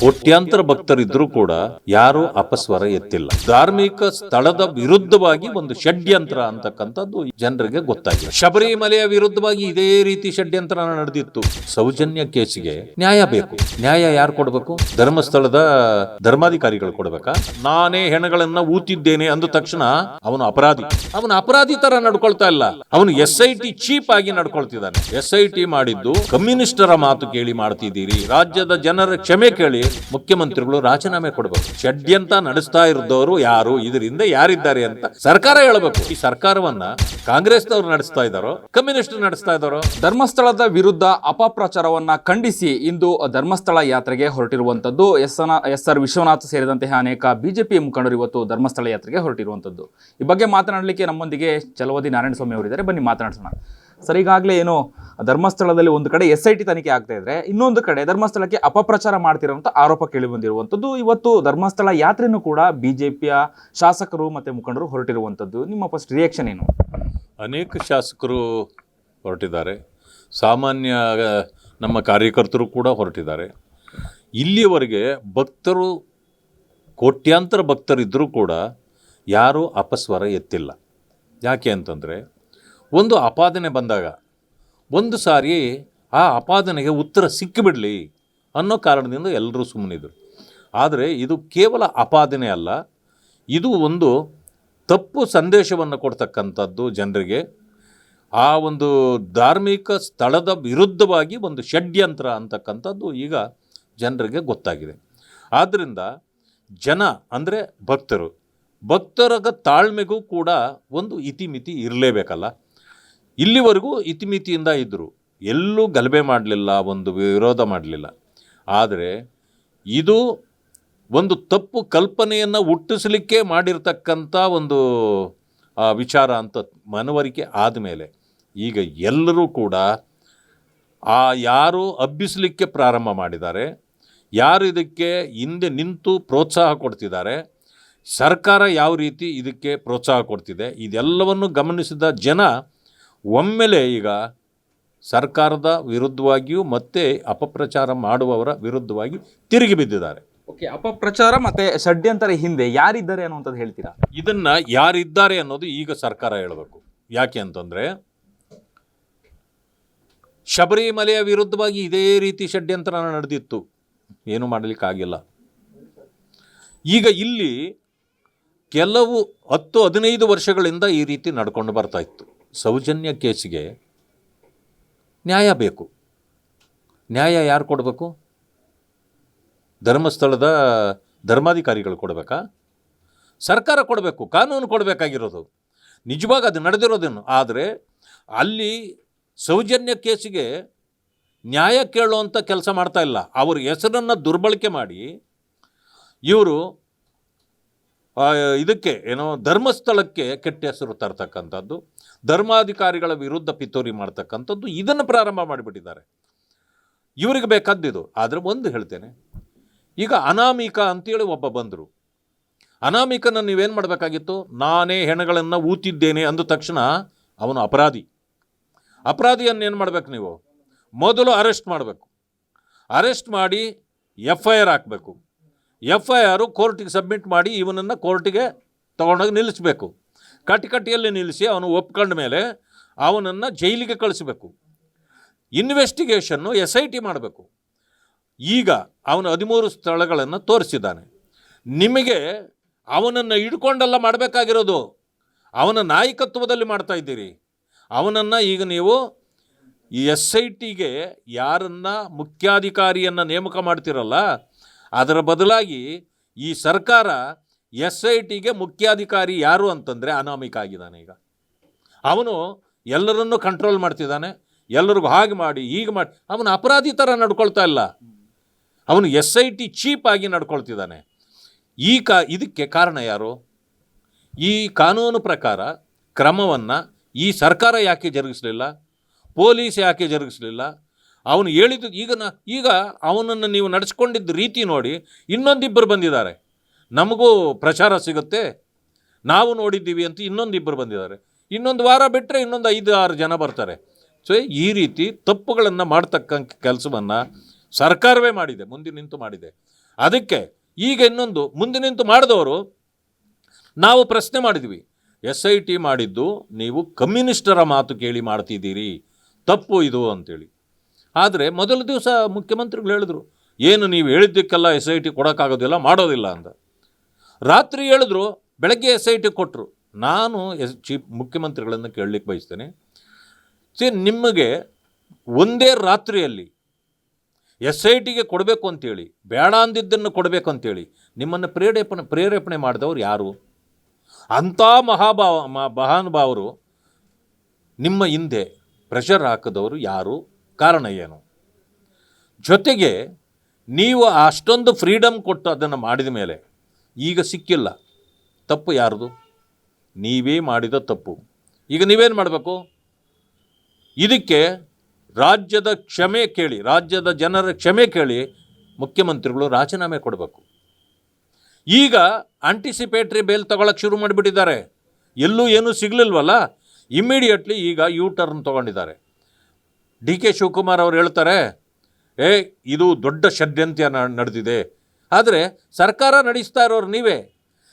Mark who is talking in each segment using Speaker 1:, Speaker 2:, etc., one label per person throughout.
Speaker 1: ಕೋಟ್ಯಾಂತರ ಭಕ್ತರಿದ್ರೂ ಕೂಡ ಯಾರು ಅಪಸ್ವರ ಎತ್ತಿಲ್ಲ. ಧಾರ್ಮಿಕ ಸ್ಥಳದ ವಿರುದ್ಧವಾಗಿ ಒಂದು ಷಡ್ಯಂತ್ರ ಅಂತಕ್ಕಂಥದ್ದು ಜನರಿಗೆ ಗೊತ್ತಾಗಿದೆ. ಶಬರಿಮಲೆಯ ವಿರುದ್ಧವಾಗಿ ಇದೇ ರೀತಿ ಷಡ್ಯಂತ್ರ ನಡೆದಿತ್ತು. ಸೌಜನ್ಯ ಕೇಸಿಗೆ ನ್ಯಾಯ ಬೇಕು. ನ್ಯಾಯ ಯಾರು ಕೊಡಬೇಕು? ಧರ್ಮಸ್ಥಳದ ಧರ್ಮಾಧಿಕಾರಿಗಳು ಕೊಡಬೇಕಾ? ನಾನೇ ಹೆಣಗಳನ್ನ ಊತಿದ್ದೇನೆ ಅಂದ ತಕ್ಷಣ ಅವನು ಅಪರಾಧಿ. ಅವನು ಅಪರಾಧಿ ತರ ನಡ್ಕೊಳ್ತಾ ಇಲ್ಲ. ಅವನು ಎಸ್ ಐ ಟಿ ಚೀಪ್ ಆಗಿ ನಡ್ಕೊಳ್ತಿದ್ದಾನೆ. ಎಸ್ ಐ ಟಿ ಮಾಡಿದ್ದು ಕಮ್ಯುನಿಸ್ಟರ ಮಾತು ಕೇಳಿ ಮಾಡ್ತಿದ್ದೀರಿ. ರಾಜ್ಯದ ಜನರ ಕ್ಷಮೆ ಕೇಳಿ ಮುಖ್ಯಮಂತ್ರಿಗಳು ರಾಜೀನಾಮೆ ಕೊಡಬೇಕು. ಷಡ್ಯಂತ ನಡೆಸ್ತಾ ಇರೋದವರು ಯಾರು? ಇದರಿಂದ ಯಾರಿದ್ದಾರೆ ಅಂತ ಸರ್ಕಾರ ಹೇಳಬೇಕು. ಈ ಸರ್ಕಾರವನ್ನ ಕಾಂಗ್ರೆಸ್ನವ್ರು ನಡೆಸ್ತಾ ಇದ್ದಾರೋ? ಕಮ್ಯುನಿಸ್ಟ್ ನಡೆಸ್ತಾ ಇದ್ದಾರೋ?
Speaker 2: ಧರ್ಮಸ್ಥಳದ ವಿರುದ್ಧ ಅಪಪ್ರಚಾರವನ್ನ ಖಂಡಿಸಿ ಇಂದು ಧರ್ಮಸ್ಥಳ ಯಾತ್ರೆಗೆ ಹೊರಟಿರುವಂತದ್ದು. ಎಸ್ ಎಸ್ ಆರ್ ವಿಶ್ವನಾಥ್ ಸೇರಿದಂತೆ ಅನೇಕ ಬಿಜೆಪಿ ಮುಖಂಡರು ಇವತ್ತು ಧರ್ಮಸ್ಥಳ ಯಾತ್ರೆಗೆ ಹೊರಟಿರುವಂತದ್ದು. ಈ ಬಗ್ಗೆ ಮಾತನಾಡಲಿಕ್ಕೆ ನಮ್ಮೊಂದಿಗೆ ಚಲವದಿ ನಾರಾಯಣಸ್ವಾಮಿ ಅವರಿದ್ದಾರೆ. ಬನ್ನಿ ಮಾತನಾಡ್ಸೋಣ. ಸರ್ ಈಗಾಗಲೇ ಏನು ಧರ್ಮಸ್ಥಳದಲ್ಲಿ ಒಂದು ಕಡೆ ಎಸ್ ಐ ಟಿ ತನಿಖೆ ಆಗ್ತಾ ಇದ್ರೆ ಇನ್ನೊಂದು ಕಡೆ ಧರ್ಮಸ್ಥಳಕ್ಕೆ ಅಪಪ್ರಚಾರ ಮಾಡ್ತಿರುವಂಥ ಆರೋಪ ಕೇಳಿ ಬಂದಿರುವಂತದ್ದು ಇವತ್ತು ಧರ್ಮಸ್ಥಳ ಯಾತ್ರೆನೂ ಕೂಡ ಬಿ ಜೆ ಪಿಯ ಶಾಸಕರು ಮತ್ತು ಮುಖಂಡರು ಹೊರಟಿರುವಂಥದ್ದು. ನಿಮ್ಮ ಫಸ್ಟ್ ರಿಯಾಕ್ಷನ್ ಏನು?
Speaker 1: ಅನೇಕ ಶಾಸಕರು ಹೊರಟಿದ್ದಾರೆ. ಸಾಮಾನ್ಯ ನಮ್ಮ ಕಾರ್ಯಕರ್ತರು ಕೂಡ ಹೊರಟಿದ್ದಾರೆ. ಇಲ್ಲಿಯವರೆಗೆ ಭಕ್ತರು, ಕೋಟ್ಯಾಂತರ ಭಕ್ತರಿದ್ದರೂ ಕೂಡ ಯಾರೂ ಅಪಸ್ವರ ಎತ್ತಿಲ್ಲ. ಯಾಕೆ ಅಂತಂದರೆ ಒಂದು ಆಪಾದನೆ ಬಂದಾಗ, ಒಂದು ಸಾರಿ ಆ ಆಪಾದನೆಗೆ ಉತ್ತರ ಸಿಕ್ಕಿಬಿಡಲಿ ಅನ್ನೋ ಕಾರಣದಿಂದ ಎಲ್ಲರೂ ಸುಮ್ಮನಿದ್ರು. ಆದರೆ ಇದು ಕೇವಲ ಆಪಾದನೆ ಅಲ್ಲ, ಇದು ಒಂದು ತಪ್ಪು ಸಂದೇಶವನ್ನು ಕೊಡ್ತಕ್ಕಂಥದ್ದು ಜನರಿಗೆ. ಆ ಒಂದು ಧಾರ್ಮಿಕ ಸ್ಥಳದ ವಿರುದ್ಧವಾಗಿ ಒಂದು ಷಡ್ಯಂತ್ರ ಅಂತಕ್ಕಂಥದ್ದು ಈಗ ಜನರಿಗೆ ಗೊತ್ತಾಗಿದೆ. ಆದ್ದರಿಂದ ಜನ ಅಂದರೆ ಭಕ್ತರು, ಭಕ್ತರ ತಾಳ್ಮೆಗೂ ಕೂಡ ಒಂದು ಇತಿಮಿತಿ ಇರಲೇಬೇಕಲ್ಲ. ಇಲ್ಲಿವರೆಗೂ ಇತಿಮಿತಿಯಿಂದ ಇದ್ದರು ಎಲ್ಲೂ ಗಲಭೆ ಮಾಡಲಿಲ್ಲ, ಒಂದು ವಿರೋಧ ಮಾಡಲಿಲ್ಲ. ಆದರೆ ಇದು ಒಂದು ತಪ್ಪು ಕಲ್ಪನೆಯನ್ನು ಹುಟ್ಟಿಸಲಿಕ್ಕೆ ಮಾಡಿರ್ತಕ್ಕಂಥ ಒಂದು ವಿಚಾರ ಅಂತ ಮನವರಿಕೆ ಆದಮೇಲೆ ಈಗ ಎಲ್ಲರೂ ಕೂಡ ಆ ಯಾರು ಹಬ್ಬಿಸಲಿಕ್ಕೆ ಪ್ರಾರಂಭ ಮಾಡಿದ್ದಾರೆ, ಯಾರು ಇದಕ್ಕೆ ಹಿಂದೆ ನಿಂತು ಪ್ರೋತ್ಸಾಹ ಕೊಡ್ತಿದ್ದಾರೆ, ಸರ್ಕಾರ ಯಾವ ರೀತಿ ಇದಕ್ಕೆ ಪ್ರೋತ್ಸಾಹ ಕೊಡ್ತಿದೆ, ಇದೆಲ್ಲವನ್ನು ಗಮನಿಸಿದ ಜನ ಒಮ್ಮೆಲೆ ಈಗ ಸರ್ಕಾರದ ವಿರುದ್ಧವಾಗಿಯೂ ಮತ್ತೆ ಅಪಪ್ರಚಾರ ಮಾಡುವವರ ವಿರುದ್ಧವಾಗಿ ತಿರುಗಿ ಬಿದ್ದಿದ್ದಾರೆ.
Speaker 2: ಓಕೆ ಅಪಪ್ರಚಾರ ಮತ್ತೆ ಷಡ್ಯಂತರ ಹಿಂದೆ ಯಾರಿದ್ದಾರೆ ಅನ್ನುವಂಥದ್ದು ಹೇಳ್ತೀರಾ?
Speaker 1: ಇದನ್ನ ಯಾರಿದ್ದಾರೆ ಅನ್ನೋದು ಈಗ ಸರ್ಕಾರ ಹೇಳಬೇಕು. ಯಾಕೆ ಅಂತಂದ್ರೆ ಶಬರಿಮಲೆಯ ವಿರುದ್ಧವಾಗಿ ಇದೇ ರೀತಿ ಷಡ್ಯಂತರ ನಡೆದಿತ್ತು. ಏನು ಮಾಡಲಿಕ್ಕಾಗಿಲ್ಲ ಈಗ ಇಲ್ಲಿ ಕೆಲವು ಹತ್ತು ಹದಿನೈದು ವರ್ಷಗಳಿಂದ ಈ ರೀತಿ ನಡ್ಕೊಂಡು ಬರ್ತಾ ಇತ್ತು. ಸೌಜನ್ಯ ಕೇಸಿಗೆ ನ್ಯಾಯ ಬೇಕು. ನ್ಯಾಯ ಯಾರು ಕೊಡಬೇಕು? ಧರ್ಮಸ್ಥಳದ ಧರ್ಮಾಧಿಕಾರಿಗಳು ಕೊಡಬೇಕಾ? ಸರ್ಕಾರ ಕೊಡಬೇಕು, ಕಾನೂನು ಕೊಡಬೇಕಾಗಿರೋದು. ನಿಜವಾಗಿ ಅದು ನಡೆದಿರೋದೇನು? ಆದರೆ ಅಲ್ಲಿ ಸೌಜನ್ಯ ಕೇಸಿಗೆ ನ್ಯಾಯ ಕೇಳುವಂಥ ಕೆಲಸ ಮಾಡ್ತಾ ಇಲ್ಲ. ಅವ್ರ ಹೆಸರನ್ನು ದುರ್ಬಳಕೆ ಮಾಡಿ ಇವರು ಇದಕ್ಕೆ ಏನೋ ಧರ್ಮಸ್ಥಳಕ್ಕೆ ಕೆಟ್ಟ ಹೆಸರು ತರ್ತಕ್ಕಂಥದ್ದು, ಧರ್ಮಾಧಿಕಾರಿಗಳ ವಿರುದ್ಧ ಪಿತೂರಿ ಮಾಡ್ತಕ್ಕಂಥದ್ದು, ಇದನ್ನು ಪ್ರಾರಂಭ ಮಾಡಿಬಿಟ್ಟಿದ್ದಾರೆ. ಇವರಿಗೆ ಬೇಕಾದ್ದಿದು ಆದರೆ ಒಂದು ಹೇಳ್ತೇನೆ, ಈಗ ಅನಾಮಿಕ ಅಂತೇಳಿ ಒಬ್ಬ ಬಂದರು. ಅನಾಮಿಕನ ನೀವೇನು ಮಾಡಬೇಕಾಗಿತ್ತು? ನಾನೇ ಹೆಣಗಳನ್ನು ಊತಿದ್ದೇನೆ ಅಂದ ತಕ್ಷಣ ಅವನು ಅಪರಾಧಿ. ಅಪರಾಧಿಯನ್ನು ಏನು ಮಾಡಬೇಕು ನೀವು? ಮೊದಲು ಅರೆಸ್ಟ್ ಮಾಡಬೇಕು. ಅರೆಸ್ಟ್ ಮಾಡಿ ಎಫ್ ಐ ಆರ್ ಹಾಕಬೇಕು. ಎಫ್ ಐ ಆರು ಕೋರ್ಟಿಗೆ ಸಬ್ಮಿಟ್ ಮಾಡಿ ಇವನನ್ನು ಕೋರ್ಟಿಗೆ ತೊಗೊಂಡೋಗಿ ನಿಲ್ಲಿಸಬೇಕು. ಕಟ್ಟಿಕಟ್ಟಿಯಲ್ಲಿ ನಿಲ್ಲಿಸಿ ಅವನು ಒಪ್ಕೊಂಡ ಮೇಲೆ ಅವನನ್ನು ಜೈಲಿಗೆ ಕಳಿಸಬೇಕು. ಇನ್ವೆಸ್ಟಿಗೇಷನ್ನು ಎಸ್ ಐ ಟಿ ಮಾಡಬೇಕು. ಈಗ ಅವನು ಹದಿಮೂರು ಸ್ಥಳಗಳನ್ನು ತೋರಿಸಿದ್ದಾನೆ. ನಿಮಗೆ ಅವನನ್ನು ಹಿಡ್ಕೊಂಡೆಲ್ಲ ಮಾಡಬೇಕಾಗಿರೋದು ಅವನ ನಾಯಕತ್ವದಲ್ಲಿ ಮಾಡ್ತಾ ಇದ್ದೀರಿ. ಅವನನ್ನು ಈಗ ನೀವು ಎಸ್ ಐ ಟಿಗೆ ಯಾರನ್ನು ಮುಖ್ಯಾಧಿಕಾರಿಯನ್ನು ನೇಮಕ ಮಾಡ್ತಿರಲ್ಲ ಅದರ ಬದಲಾಗಿ ಈ ಸರ್ಕಾರ ಎಸ್ ಐ ಟಿಗೆ ಮುಖ್ಯಾಧಿಕಾರಿ ಯಾರು ಅಂತಂದರೆ ಅನಾಮಿಕ ಆಗಿದ್ದಾನೆ ಈಗ. ಅವನು ಎಲ್ಲರನ್ನೂ ಕಂಟ್ರೋಲ್ ಮಾಡ್ತಿದ್ದಾನೆ. ಎಲ್ಲರಿಗೂ ಹಾಗೆ ಮಾಡಿ, ಹೀಗೆ ಮಾಡಿ. ಅವನು ಅಪರಾಧಿ ಥರ ನಡ್ಕೊಳ್ತಾ ಇಲ್ಲ. ಅವನು ಎಸ್ ಐ ಟಿ ಚೀಪ್ ಆಗಿ ನಡ್ಕೊಳ್ತಿದ್ದಾನೆ. ಈ ಕಾ, ಇದಕ್ಕೆ ಕಾರಣ ಯಾರು? ಈ ಕಾನೂನು ಪ್ರಕಾರ ಕ್ರಮವನ್ನು ಈ ಸರ್ಕಾರ ಯಾಕೆ ಜರುಗಿಸಲಿಲ್ಲ? ಪೊಲೀಸ್ ಯಾಕೆ ಜರುಗಿಸಲಿಲ್ಲ? ಅವನು ಹೇಳಿದ್ದು ಈಗ ನ ಈಗ ಅವನನ್ನು ನೀವು ನಡೆಸ್ಕೊಂಡಿದ್ದ ರೀತಿ ನೋಡಿ ಇನ್ನೊಂದಿಬ್ಬರು ಬಂದಿದ್ದಾರೆ. ನಮಗೂ ಪ್ರಚಾರ ಸಿಗುತ್ತೆ. ನಾವು ನೋಡಿದ್ದೀವಿ ಅಂತ ಇನ್ನೊಂದಿಬ್ಬರು ಬಂದಿದ್ದಾರೆ. ಇನ್ನೊಂದು ವಾರ ಬಿಟ್ಟರೆ ಇನ್ನೊಂದು ಐದು, ಆರು ಜನ ಬರ್ತಾರೆ. ಸೊ ಈ ರೀತಿ ತಪ್ಪುಗಳನ್ನು ಮಾಡ್ತಕ್ಕಂಥ ಕೆಲಸವನ್ನು ಸರ್ಕಾರವೇ ಮಾಡಿದೆ, ಮುಂದೆ ನಿಂತು ಮಾಡಿದೆ. ಅದಕ್ಕೆ ಈಗ ಇನ್ನೊಂದು, ಮುಂದೆ ನಿಂತು ಮಾಡಿದವರು ನಾವು ಪ್ರಶ್ನೆ ಮಾಡಿದ್ವಿ, ಎಸ್ ಐ ಟಿ ಮಾಡಿದ್ದು ನೀವು ಕಮ್ಯುನಿಸ್ಟರ ಮಾತು ಕೇಳಿ ಮಾಡ್ತಿದ್ದೀರಿ, ತಪ್ಪು ಇದು ಅಂತೇಳಿ. ಆದರೆ ಮೊದಲ ದಿವಸ ಮುಖ್ಯಮಂತ್ರಿಗಳು ಹೇಳಿದ್ರು, ಏನು ನೀವು ಹೇಳಿದ್ದಕ್ಕೆಲ್ಲ ಎಸ್ ಐ ಟಿ ಕೊಡೋಕ್ಕಾಗೋದಿಲ್ಲ, ಮಾಡೋದಿಲ್ಲ ಅಂತ ರಾತ್ರಿ ಹೇಳಿದ್ರು, ಬೆಳಗ್ಗೆ ಎಸ್ ಐ ಟಿ ಕೊಟ್ಟರು ನಾನು ಎಸ್, ಚೀಫ್ ಮುಖ್ಯಮಂತ್ರಿಗಳನ್ನು ಕೇಳಲಿಕ್ಕೆ ಬಯಸ್ತೇನೆ. ಸಿ ನಿಮಗೆ ಒಂದೇ ರಾತ್ರಿಯಲ್ಲಿ ಎಸ್ ಐ ಟಿಗೆ ಕೊಡಬೇಕು ಅಂತೇಳಿ, ಬೇಡ ಅಂದಿದ್ದನ್ನು ಕೊಡಬೇಕು ಅಂತೇಳಿ, ನಿಮ್ಮನ್ನು ಪ್ರೇರೇಪಣೆ ಪ್ರೇರೇಪಣೆ ಮಾಡಿದವರು ಯಾರು? ಅಂಥ ಮಹಾಭಾವ ಮಹಾನುಭಾವರು ನಿಮ್ಮ ಹಿಂದೆ ಪ್ರೆಷರ್ ಹಾಕಿದವರು ಯಾರು? ಕಾರಣ ಏನು? ಜೊತೆಗೆ ನೀವು ಅಷ್ಟೊಂದು ಫ್ರೀಡಮ್ ಕೊಟ್ಟು ಅದನ್ನು ಮಾಡಿದ ಮೇಲೆ ಈಗ ಸಿಕ್ಕಿಲ್ಲ. ತಪ್ಪು ಯಾರ್ದು? ನೀವೇ ಮಾಡಿದ ತಪ್ಪು. ಈಗ ನೀವೇನು ಮಾಡಬೇಕು? ಇದಕ್ಕೆ ರಾಜ್ಯದ ಕ್ಷಮೆ ಕೇಳಿ, ರಾಜ್ಯದ ಜನರ ಕ್ಷಮೆ ಕೇಳಿ ಮುಖ್ಯಮಂತ್ರಿಗಳು ರಾಜೀನಾಮೆ ಕೊಡಬೇಕು. ಈಗ ಆಂಟಿಸಿಪೇಟ್ರಿ ಬೇಲ್ ತಗೊಳಕ್ಕೆ ಶುರು ಮಾಡಿಬಿಟ್ಟಿದ್ದಾರೆ. ಎಲ್ಲೂ ಏನೂ ಸಿಗಲಿಲ್ವಲ್ಲ? ಇಮ್ಮಿಡಿಯೇಟ್ಲಿ ಈಗ ಯೂ ಟರ್ನ್ ತೊಗೊಂಡಿದ್ದಾರೆ. ಡಿ ಕೆ ಶಿವಕುಮಾರ್ ಅವರು ಹೇಳ್ತಾರೆ, ಏ, ಇದು ದೊಡ್ಡ ಷಡ್ಯಂತ್ರ ನಡೆದಿದೆ. ಆದರೆ ಸರ್ಕಾರ ನಡೆಸ್ತಾ ಇರೋರು ನೀವೇ.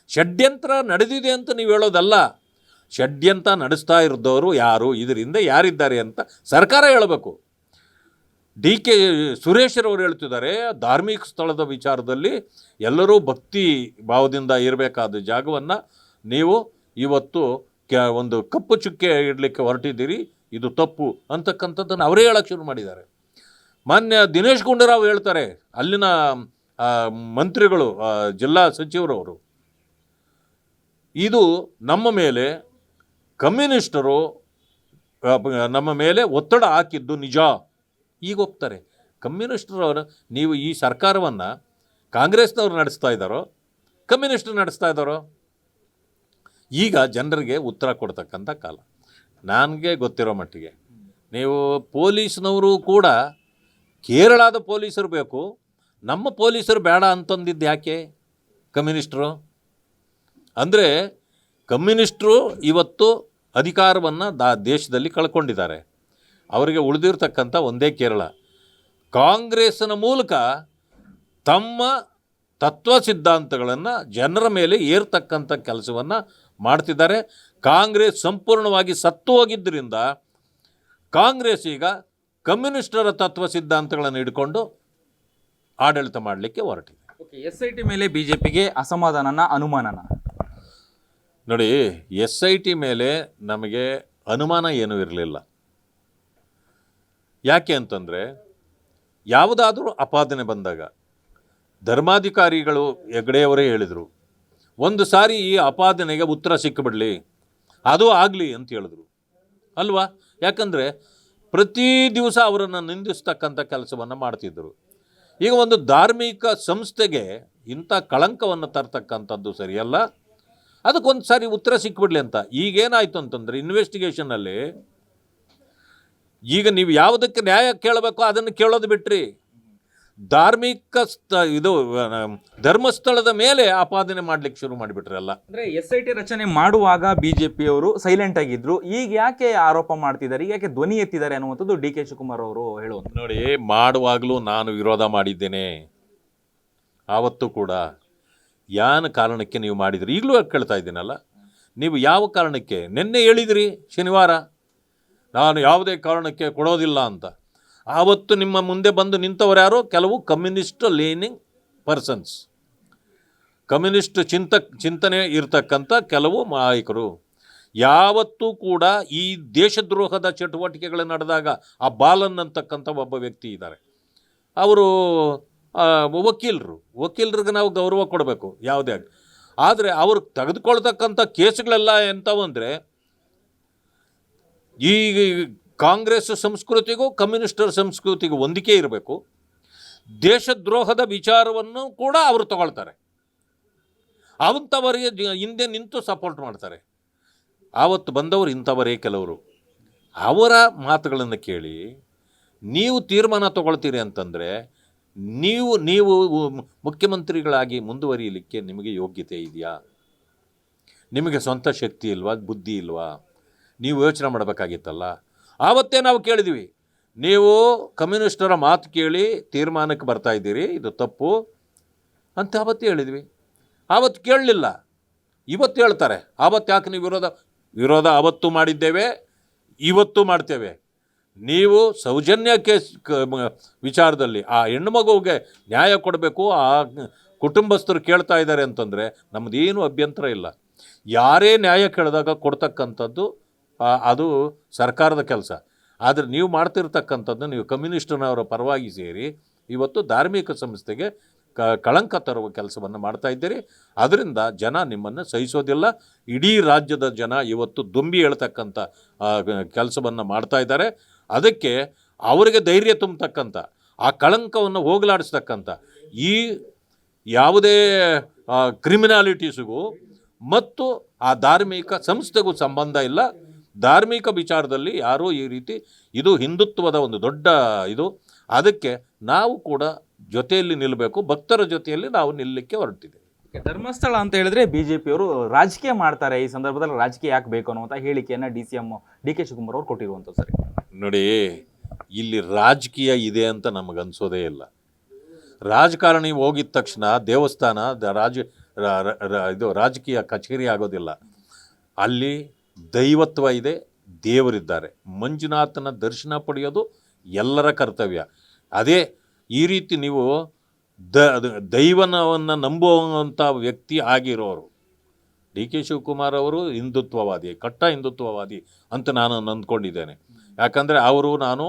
Speaker 1: ಷಡ್ಯಂತ್ರ ನಡೆದಿದೆ ಅಂತ ನೀವು ಹೇಳೋದಲ್ಲ. ಷಡ್ಯಂತ್ರ ನಡೆಸ್ತಾ ಇರೋದವರು ಯಾರು? ಇದರಿಂದ ಯಾರಿದ್ದಾರೆ ಅಂತ ಸರ್ಕಾರ ಹೇಳಬೇಕು. ಡಿ ಕೆ ಸುರೇಶ್ರವರು ಹೇಳ್ತಿದ್ದಾರೆ, ಧಾರ್ಮಿಕ ಸ್ಥಳದ ವಿಚಾರದಲ್ಲಿ ಎಲ್ಲರೂ ಭಕ್ತಿ ಭಾವದಿಂದ ಇರಬೇಕಾದ ಜಾಗವನ್ನು ನೀವು ಇವತ್ತು ಕೆ ಒಂದು ಕಪ್ಪು ಚುಕ್ಕೆ ಇಡಲಿಕ್ಕೆ ಹೊರಟಿದ್ದೀರಿ. ಇದು ತಪ್ಪು ಅಂತಕ್ಕಂಥದ್ದನ್ನು ಅವರೇ ಹೇಳಕ್ಕೆ ಶುರು ಮಾಡಿದ್ದಾರೆ. ಮಾನ್ಯ ದಿನೇಶ್ ಗುಂಡೂರಾವ್ ಹೇಳ್ತಾರೆ, ಅಲ್ಲಿನ ಮಂತ್ರಿಗಳು ಜಿಲ್ಲಾ ಸಚಿವರವರು, ಇದು ನಮ್ಮ ಮೇಲೆ ಕಮ್ಯುನಿಸ್ಟರು ನಮ್ಮ ಮೇಲೆ ಒತ್ತಡ ಹಾಕಿದ್ದು ನಿಜ. ಈಗ ಒಪ್ತಾರೆ. ಕಮ್ಯುನಿಸ್ಟರವರು ನೀವು ಈ ಸರ್ಕಾರವನ್ನು ಕಾಂಗ್ರೆಸ್ನವ್ರು ನಡೆಸ್ತಾ ಇದ್ದಾರೋ, ಕಮ್ಯುನಿಸ್ಟ್ರು ನಡೆಸ್ತಾ ಇದ್ದಾರೋ? ಈಗ ಜನರಿಗೆ ಉತ್ತರ ಕೊಡ್ತಕ್ಕಂಥ ಕಾಲ. ನನಗೆ ಗೊತ್ತಿರೋ ಮಟ್ಟಿಗೆ. ನೀವು ಪೊಲೀಸ್ನವರು ಕೂಡ ಕೇರಳದ ಪೊಲೀಸರು ಬೇಕು. ನಮ್ಮ ಪೊಲೀಸರು ಬೇಡ ಅಂತಂದಿದ್ದು ಯಾಕೆ ಕಮ್ಯುನಿಸ್ಟ್ರು? ಅಂದರೆ ಕಮ್ಯುನಿಸ್ಟ್ರು ಇವತ್ತು ಅಧಿಕಾರವನ್ನು ದಾ ದೇಶದಲ್ಲಿ ಕಳ್ಕೊಂಡಿದ್ದಾರೆ. ಅವರಿಗೆ ಉಳಿದಿರ್ತಕ್ಕಂಥ ಒಂದೇ ಕೇರಳ. ಕಾಂಗ್ರೆಸ್ನ ಮೂಲಕ ತಮ್ಮ ತತ್ವ ಸಿದ್ಧಾಂತಗಳನ್ನು ಜನರ ಮೇಲೆ ಏರ್ತಕ್ಕಂಥ ಕೆಲಸವನ್ನು ಮಾಡ್ತಿದ್ದಾರೆ. ಕಾಂಗ್ರೆಸ್ ಸಂಪೂರ್ಣವಾಗಿ ಸತ್ತು ಹೋಗಿದ್ದರಿಂದ ಕಾಂಗ್ರೆಸ್ ಈಗ ಕಮ್ಯುನಿಸ್ಟರ ತತ್ವ ಸಿದ್ಧಾಂತಗಳನ್ನು ಹಿಡ್ಕೊಂಡು ಆಡಳಿತ ಮಾಡಲಿಕ್ಕೆ ಹೊರಟಿದೆ.
Speaker 2: ಓಕೆ ಎಸ್ ಐ ಟಿ ಮೇಲೆ ಪಿಗೆ ಅಸಮಾಧಾನನ ಅನುಮಾನನ?
Speaker 1: ನೋಡಿ ಎಸ್ ಐ ಟಿ ಮೇಲೆ ನಮಗೆ ಅನುಮಾನ ಏನೂ ಇರಲಿಲ್ಲ. ಯಾಕೆ ಅಂತಂದರೆ ಯಾವುದಾದ್ರೂ ಅಪಾದನೆ ಬಂದಾಗ ಧರ್ಮಾಧಿಕಾರಿಗಳು ಹೆಗಡೆಯವರೇ ಹೇಳಿದರು ಒಂದು ಸಾರಿ ಈ ಅಪಾದನೆಗೆ ಉತ್ತರ ಸಿಕ್ಕಿಬಿಡಲಿ ಅದು ಆಗಲಿ ಅಂತ ಹೇಳಿದ್ರು. ಅಲ್ವಾ? ಯಾಕಂದರೆ ಪ್ರತಿ ದಿವಸ ಅವರನ್ನು ನಿಂದಿಸ್ತಕ್ಕಂಥ ಕೆಲಸವನ್ನು ಮಾಡ್ತಿದ್ದರು ಈಗ ಒಂದು ಧಾರ್ಮಿಕ ಸಂಸ್ಥೆಗೆ ಇಂಥ ಕಳಂಕವನ್ನು ತರ್ತಕ್ಕಂಥದ್ದು ಸರಿಯಲ್ಲ. ಅದಕ್ಕೊಂದು ಸಾರಿ ಉತ್ತರ ಸಿಕ್ಬಿಡ್ಲಿ ಅಂತ. ಈಗೇನಾಯಿತು ಅಂತಂದರೆ ಇನ್ವೆಸ್ಟಿಗೇಷನಲ್ಲಿ ಈಗ ನೀವು ಯಾವುದಕ್ಕೆ ನ್ಯಾಯ ಕೇಳಬೇಕೋ ಅದನ್ನು ಕೇಳೋದು ಬಿಟ್ರಿ. ಧಾರ್ಮಿಕ ಸ್ಥ ಇದು ಧರ್ಮಸ್ಥಳದ ಮೇಲೆ ಆಪಾದನೆ ಮಾಡ್ಲಿಕ್ಕೆ ಶುರು ಮಾಡಿಬಿಟ್ರಲ್ಲ
Speaker 2: ಅಂದ್ರೆ ಎಸ್ ಐ ಟಿ ರಚನೆ ಮಾಡುವಾಗ ಬಿಜೆಪಿಯವರು ಸೈಲೆಂಟ್ ಆಗಿದ್ರು. ಈಗ ಯಾಕೆ ಆರೋಪ ಮಾಡ್ತಿದ್ದಾರೆ? ಈಗ ಯಾಕೆ ಧ್ವನಿ ಎತ್ತಿದ್ದಾರೆ ಅನ್ನುವಂಥದ್ದು ಡಿ ಕೆ ಶಿವಕುಮಾರ್ ಅವರು ಹೇಳುವಂತ
Speaker 1: ನೋಡಿ ಮಾಡುವಾಗಲೂ ನಾನು ವಿರೋಧ ಮಾಡಿದ್ದೇನೆ. ಆವತ್ತು ಕೂಡ ಯಾನ ಕಾರಣಕ್ಕೆ ನೀವು ಮಾಡಿದ್ರಿ? ಈಗಲೂ ಕೇಳ್ತಾ ಇದ್ದೀನಲ್ಲ? ನೀವು ಯಾವ ಕಾರಣಕ್ಕೆ? ನಿನ್ನೆ ಹೇಳಿದ್ರಿ ಶನಿವಾರ. ನಾನು ಯಾವುದೇ ಕಾರಣಕ್ಕೆ ಕೊಡೋದಿಲ್ಲ ಅಂತ. ಆವತ್ತು ನಿಮ್ಮ ಮುಂದೆ ಬಂದು ನಿಂತವರು ಯಾರೋ? ಕೆಲವು ಕಮ್ಯುನಿಸ್ಟ್ ಲೀನಿಂಗ್ ಪರ್ಸನ್ಸ್. ಕಮ್ಯುನಿಸ್ಟ್ ಚಿಂತ, ಚಿಂತನೆ ಇರತಕ್ಕಂಥ ಕೆಲವು ನಾಯಕರು. ಯಾವತ್ತೂ ಕೂಡ ಈ ದೇಶದ್ರೋಹದ ಚಟುವಟಿಕೆಗಳು ನಡೆದಾಗ ಆ ಬಾಲನ್ ಅಂತಕ್ಕಂಥ ಒಬ್ಬ ವ್ಯಕ್ತಿ ಇದ್ದಾರೆ. ಅವರು ವಕೀಲರು. ವಕೀಲರಿಗೆ ನಾವು ಗೌರವ ಕೊಡಬೇಕು, ಯಾವುದೇ ಆಗಲಿ. ಆದರೆ ಅವರು ತೆಗೆದುಕೊಳ್ತಕ್ಕಂಥ ಕೇಸುಗಳೆಲ್ಲ ಎಂಥವು ಅಂದರೆ, ಈ ಕಾಂಗ್ರೆಸ್ ಸಂಸ್ಕೃತಿಗೂ, ಕಮ್ಯುನಿಸ್ಟರ್ ಸಂಸ್ಕೃತಿಗೂ ಹೊಂದಿಕೆ ಇರಬೇಕು. ದೇಶದ್ರೋಹದ ವಿಚಾರವನ್ನು ಕೂಡ ಅವರು ತಗೊಳ್ತಾರೆ. ಅವಂಥವರಿಗೆ ಹಿಂದೆ ನಿಂತು ಸಪೋರ್ಟ್ ಮಾಡ್ತಾರೆ. ಆವತ್ತು ಬಂದವರು ಇಂಥವರೇ ಕೆಲವರು. ಅವರ ಮಾತುಗಳನ್ನು ಕೇಳಿ, ನೀವು ತೀರ್ಮಾನ ತಗೊಳ್ತೀರಿ ಅಂತಂದರೆ, ನೀವು ನೀವು ಮುಖ್ಯಮಂತ್ರಿಗಳಾಗಿ ಮುಂದುವರಿಯಲಿಕ್ಕೆ ನಿಮಗೆ ಯೋಗ್ಯತೆ ಇದೆಯಾ? ನಿಮಗೆ ಸ್ವಂತ ಶಕ್ತಿ ಇಲ್ವಾ? ಬುದ್ಧಿ ಇಲ್ವಾ? ನೀವು ಯೋಚನೆ ಮಾಡಬೇಕಾಗಿತ್ತಲ್ಲ? ಆವತ್ತೇ ನಾವು ಕೇಳಿದ್ವಿ. ನೀವು ಕಮ್ಯುನಿಸ್ಟರ ಮಾತು ಕೇಳಿ ತೀರ್ಮಾನಕ್ಕೆ ಬರ್ತಾ ಇದ್ದೀರಿ, ಇದು ತಪ್ಪು ಅಂತ ಆವತ್ತು ಹೇಳಿದ್ವಿ. ಆವತ್ತು ಕೇಳಲಿಲ್ಲ. ಇವತ್ತು ಹೇಳ್ತಾರೆ, ಆವತ್ತು ಯಾಕೆ ನೀವು ವಿರೋಧ ವಿರೋಧ ಆವತ್ತು ಮಾಡಿದ್ದೇವೆ, ಇವತ್ತು ಮಾಡ್ತೇವೆ. ನೀವು ಸೌಜನ್ಯ ಕೇಸ್ ವಿಚಾರದಲ್ಲಿ ಆ ಹೆಣ್ಣು ಮಗುವಿಗೆ ನ್ಯಾಯ ಕೊಡಬೇಕು, ಆ ಕುಟುಂಬಸ್ಥರು ಕೇಳ್ತಾ ಇದ್ದಾರೆ ಅಂತಂದರೆ ನಮ್ಮದೇನು ಅಭ್ಯಂತರ ಇಲ್ಲ. ಯಾರೇ ನ್ಯಾಯ ಕೇಳಿದಾಗ ಕೊಡ್ತಕ್ಕಂಥದ್ದು ಅದು ಸರ್ಕಾರದ ಕೆಲಸ. ಆದರೆ ನೀವು ಮಾಡ್ತಿರ್ತಕ್ಕಂಥದ್ದು ನೀವು ಕಮ್ಯುನಿಸ್ಟ್ನವರ ಪರವಾಗಿ ಸೇರಿ ಇವತ್ತು ಧಾರ್ಮಿಕ ಸಂಸ್ಥೆಗೆ ಕ, ಕಳಂಕ ತರುವ ಕೆಲಸವನ್ನು ಮಾಡ್ತಾ ಇದ್ದೀರಿ. ಅದರಿಂದ ಜನ ನಿಮ್ಮನ್ನು ಸಹಿಸೋದಿಲ್ಲ. ಇಡೀ ರಾಜ್ಯದ ಜನ ಇವತ್ತು ದುಂಬಿ ಹೇಳ್ತಕ್ಕಂಥ ಕೆಲಸವನ್ನು ಮಾಡ್ತಾ ಇದ್ದಾರೆ. ಅದಕ್ಕೆ ಅವರಿಗೆ ಧೈರ್ಯ ತುಂಬತಕ್ಕಂಥ, ಆ ಕಳಂಕವನ್ನು ಹೋಗಲಾಡಿಸ್ತಕ್ಕಂಥ, ಈ ಯಾವುದೇ ಕ್ರಿಮಿನಾಲಿಟೀಸ್ಗೂ ಮತ್ತು ಆ ಧಾರ್ಮಿಕ ಸಂಸ್ಥೆಗೂ ಸಂಬಂಧ ಇಲ್ಲ. ಧಾರ್ಮಿಕ ವಿಚಾರದಲ್ಲಿ ಯಾರೂ ಈ ರೀತಿ ಇದು ಹಿಂದುತ್ವದ ಒಂದು ದೊಡ್ಡ ಇದು. ಅದಕ್ಕೆ ನಾವು ಕೂಡ ಜೊತೆಯಲ್ಲಿ ನಿಲ್ಲಬೇಕು ಭಕ್ತರ ಜೊತೆಯಲ್ಲಿ ನಾವು ನಿಲ್ಲಕ್ಕೆ ಹೊರಟಿದ್ದೇವೆ.
Speaker 2: ಧರ್ಮಸ್ಥಳ ಅಂತ ಹೇಳಿದ್ರೆ ಬಿಜೆಪಿಯವರು ರಾಜಕೀಯ ಮಾಡ್ತಾರೆ ಈ ಸಂದರ್ಭದಲ್ಲಿ ರಾಜಕೀಯ ಯಾಕೆ ಬೇಕು ಅನ್ನುವಂಥ ಹೇಳಿಕೆಯನ್ನು D C M D K Shivakumar ಅವರು ಕೊಟ್ಟಿರುವಂಥದ್ದು ಸರಿ.
Speaker 1: ನೋಡಿ ಇಲ್ಲಿ ರಾಜಕೀಯ ಇದೆ ಅಂತ ನಮಗನ್ಸೋದೇ ಇಲ್ಲ. ರಾಜಕಾರಣಿ ಹೋಗಿದ ತಕ್ಷಣ ದೇವಸ್ಥಾನ ರಾಜ ಇದು ರಾಜಕೀಯ ಕಚೇರಿ ಆಗೋದಿಲ್ಲ. ಅಲ್ಲಿ ದೈವತ್ವ ಇದೆ ದೇವರಿದ್ದಾರೆ. ಮಂಜುನಾಥನ ದರ್ಶನ ಪಡೆಯೋದು ಎಲ್ಲರ ಕರ್ತವ್ಯ. ಅದೇ ಈ ರೀತಿ ನೀವು ದ ದೈವನವನ್ನು ನಂಬುವಂಥ ವ್ಯಕ್ತಿ ಆಗಿರೋರು. ಡಿ ಕೆ ಶಿವಕುಮಾರ್ ಅವರು ಹಿಂದುತ್ವವಾದಿ, ಕಟ್ಟ ಹಿಂದುತ್ವವಾದಿ ಅಂತ ನಾನು ನಂದ್ಕೊಂಡಿದ್ದೇನೆ. ಯಾಕಂದರೆ ಅವರು ನಾನು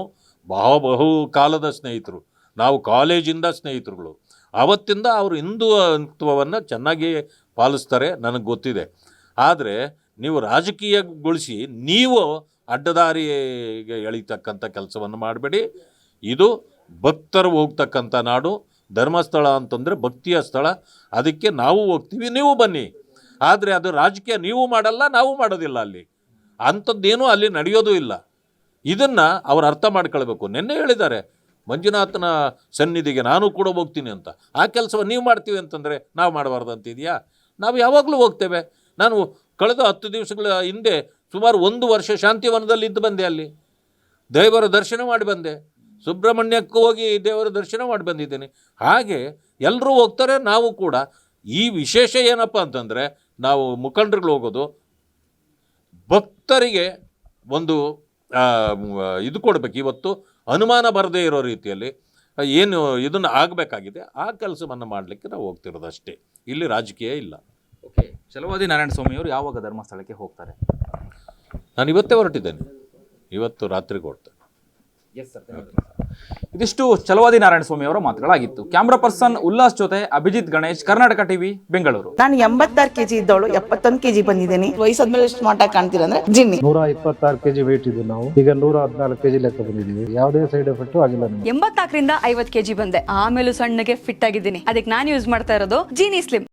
Speaker 1: ಬಹು ಬಹು ಕಾಲದ ಸ್ನೇಹಿತರು. ನಾವು ಕಾಲೇಜಿಂದ ಸ್ನೇಹಿತರುಗಳು. ಆವತ್ತಿಂದ ಅವರು ಹಿಂದುತ್ವವನ್ನು ಚೆನ್ನಾಗಿ ಪಾಲಿಸ್ತಾರೆ, ನನಗೆ ಗೊತ್ತಿದೆ. ಆದರೆ ನೀವು ರಾಜಕೀಯಗೊಳಿಸಿ ನೀವು ಅಡ್ಡದಾರಿಗೆ ಎಳಿತಕ್ಕಂಥ ಕೆಲಸವನ್ನು ಮಾಡಬೇಡಿ. ಇದು ಭಕ್ತರು ಹೋಗ್ತಕ್ಕಂಥ ನಾಡು. ಧರ್ಮಸ್ಥಳ ಅಂತಂದರೆ ಭಕ್ತಿಯ ಸ್ಥಳ. ಅದಕ್ಕೆ ನಾವು ಹೋಗ್ತೀವಿ, ನೀವು ಬನ್ನಿ. ಆದರೆ ಅದು ರಾಜಕೀಯ ನೀವು ಮಾಡಲ್ಲ, ನಾವು ಮಾಡೋದಿಲ್ಲ ಅಲ್ಲಿ. ಅಂಥದ್ದೇನೂ ಅಲ್ಲಿ ನಡೆಯೋದು ಇಲ್ಲ. ಇದನ್ನು ಅವ್ರು ಅರ್ಥ ಮಾಡ್ಕೊಳ್ಬೇಕು. ನಿನ್ನೆ ಹೇಳಿದ್ದಾರೆ, ಮಂಜುನಾಥನ ಸನ್ನಿಧಿಗೆ ನಾನು ಕೂಡ ಹೋಗ್ತೀನಿ ಅಂತ. ಆ ಕೆಲಸವನ್ನು ನೀವು ಮಾಡ್ತೀವಿ ಅಂತಂದರೆ ನಾವು ಮಾಡಬಾರ್ದು ಅಂತಿದೆಯಾ? ನಾವು ಯಾವಾಗಲೂ ಹೋಗ್ತೇವೆ. ನಾನು ಕಳೆದ ಹತ್ತು ದಿವಸಗಳ ಹಿಂದೆ ಸುಮಾರು ಒಂದು ವರ್ಷ ಶಾಂತಿವನದಲ್ಲಿ ಇದ್ದು ಬಂದೆ ಅಲ್ಲಿ. ದೇವರ ದರ್ಶನ ಮಾಡಿ ಬಂದೆ. ಸುಬ್ರಹ್ಮಣ್ಯಕ್ಕೆ ಹೋಗಿ ದೇವರ ದರ್ಶನ ಮಾಡಿ ಬಂದಿದ್ದೇನೆ. ಹಾಗೆ ಎಲ್ಲರೂ ಹೋಗ್ತಾರೆ, ನಾವು ಕೂಡ. ಈ ವಿಶೇಷ ಏನಪ್ಪ ಅಂತಂದರೆ, ನಾವು ಮುಖಂಡರುಗಳು ಹೋಗೋದು, ಭಕ್ತರಿಗೆ ಒಂದು ಇದು ಕೊಡಬೇಕು. ಇವತ್ತು ಅನುಮಾನ ಬರದೇ ಇರೋ ರೀತಿಯಲ್ಲಿ ಏನು ಇದನ್ನು ಆಗಬೇಕಾಗಿದೆ. ಆ ಕೆಲಸವನ್ನು ಮಾಡಲಿಕ್ಕೆ ನಾವು ಹೋಗ್ತಿರೋದು ಅಷ್ಟೇ. ಇಲ್ಲಿ ರಾಜಕೀಯ ಇಲ್ಲ.
Speaker 2: ಓಕೆ. ಚಲವಾದಿ ನಾರಾಯಣ ಸ್ವಾಮಿ ಅವರು ಯಾವಾಗ ಧರ್ಮಸ್ಥಳಕ್ಕೆ ಹೋಗ್ತಾರೆ?
Speaker 1: ನಾನು ಇವತ್ತೇ ಹೊರಟಿದ್ದೇನೆ. ಇವತ್ತು ರಾತ್ರಿಗೆ ಹೊರಟೆ
Speaker 2: ಇದಿಷ್ಟು ಚಲವಾದಿ ನಾರಾಯಣ ಸ್ವಾಮಿ ಅವರ ಮಾತುಗಳಾಗಿತ್ತು. ಕ್ಯಾಮ್ರಾ ಪರ್ಸನ್ ಉಲ್ಲಾಸ್ ಜೊತೆ ಅಭಿಜಿತ್ ಗಣೇಶ್ ಕರ್ನಾಟಕ ಟಿವಿ ಬೆಂಗಳೂರು.
Speaker 3: ನಾನು ಎಂಬತ್ತಾರು ಕೆಜಿ ಇದ್ದವಳು ಎಪ್ಪತ್ತೊಂದು ಕೆಜಿ ಬಂದಿದ್ದೀನಿ. ವಯಸ್ಸಾದ್ಮೇಲೆ ಎಷ್ಟು ಆಗಿ ಕಾಣ್ತೀರ ಅಂದ್ರೆ ಜಿನ್ನಿ.
Speaker 4: ನೂರ ಇಪ್ಪತ್ತಾರು ಕೆಜಿ ವೇಟ್ ಇದ್ದೀವಿ ನಾವು. ಈಗ ನೂರ ಹದಿನಾಲ್ಕು ಕೆಜಿ ಲೆಕ್ಕ ಬಂದಿದ್ದೀವಿ. ಯಾವುದೇ ಸೈಡ್ ಎಫೆಕ್ಟ್ ಆಗಿಲ್ಲ ಎಂಬತ್ತಾಕರಿಂದ
Speaker 5: ಎಂಬತ್ನಾಲ್ಕರಿಂದ ಐವತ್ ಕೆಜಿ ಬಂದೆ. ಆಮೇಲೆ ಸಣ್ಣಗೆ ಫಿಟ್ ಆಗಿದ್ದೀನಿ. ಅದಕ್ಕೆ ನಾನು ಯೂಸ್ ಮಾಡ್ತಾ ಇರೋದು ಜೀನಿ ಸ್ಲಿಮ್